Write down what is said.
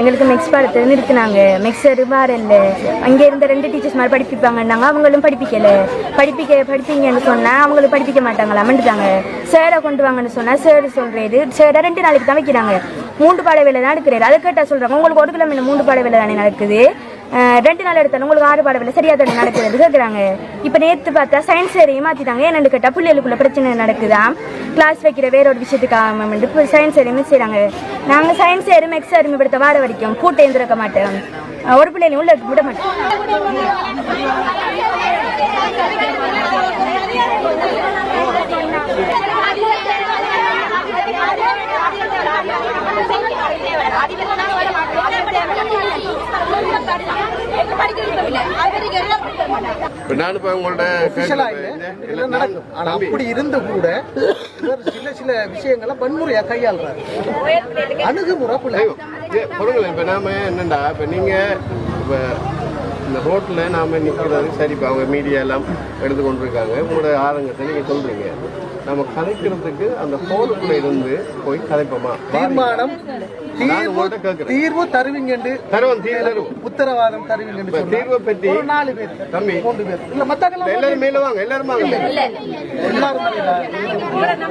எங்களுக்கு மிக்ஸ் பாடத்தை நிறுத்தினாங்க மிக்சர் வேறு இல்லை அங்கே இருந்த ரெண்டு டீச்சர்ஸ் மாதிரி படிப்பிப்பாங்கன்னாங்க. அவங்களும் படிப்பிக்கலை. படிப்பிக்க படிப்பீங்கன்னு சொன்னால் அவங்களும் படிப்பிக்க மாட்டாங்களா? மண்டுட்டாங்க சேரை கொண்டு வாங்கன்னு சொன்னால் சேர் சொல்கிறது சேரை ரெண்டு நாளைக்கு தான் வைக்கிறாங்க. மூன்று பாட வேலை தான் எடுக்கிறாரு. அதை கேட்டால் சொல்கிறாங்க உங்களுக்கு ஒரு கிலோமீட்டர் மூன்று பாட வேலை தானே நடக்குது? ரெண்டு நாள் எடுத்தாலும் உங்களுக்கு ஆறு பாட வேலை சரியா தானே நடக்குது கேட்குறாங்க இப்போ நேற்று பார்த்தா சயின்ஸ் ஏரியும் மாற்றிட்டாங்க ஏன்னு கேட்டால் பிள்ளைகளுக்குள்ள பிரச்சனை நடக்குதா? கிளாஸ் வைக்கிற வேற ஒரு விஷயத்துக்காக மேம் இப்போ சயின்ஸ் ஏரியுமே செய்கிறாங்க நாங்கள் சயின்ஸ் ஏரியும் எக்ஸ் ஏரியும் படுத்த வார வரைக்கும் பூட்டை எழுந்திருக்க மாட்டோம். ஒரு பிள்ளைகளையும் உள்ள விட மாட்டோம் இப்ப நான் இப்ப உங்கள்ட்ட official-ஆ கேட்கிறேன். இல்ல, இல்ல, இதெல்லாம் நான் நடக்கும். ஆனா தம்பி, அப்படி இருந்து கூட இவர் சில சில விஷயங்களை வன்முறையா கையாளுறாரு. அணுகுமுறை பிள்ளை. பொறுங்களேன் இப்ப நாம என்னண்டா? இப்ப நீங்க இப்ப இந்த ரோட்ல நாம நிக்கிறது சரி இப்ப அவங்க மீடியா எல்லாம் எடுத்து கொண்டிருக்காங்க உங்களோட ஆரங்கத்தை நீங்க சொல்றீங்க. நம்ம கதைக்கிறதுக்கு அந்த போனுக்குள்ள இருந்து போய் கதைப்போமா? தீர்மானம் தீர்வு தீர்வு தருவீங்கன்னு தருவன் தீர்வு தருவோம் உத்தரவாதம் சொன்னா தீர்வை பற்றி ஒரு நாலு பேர் தம்பி மூன்று பேர். இல்ல மத்தாக்கெல்லாம் எல்லாரும் மேல வாங்க எல்லாரும் வாங்க. எல்லாரும்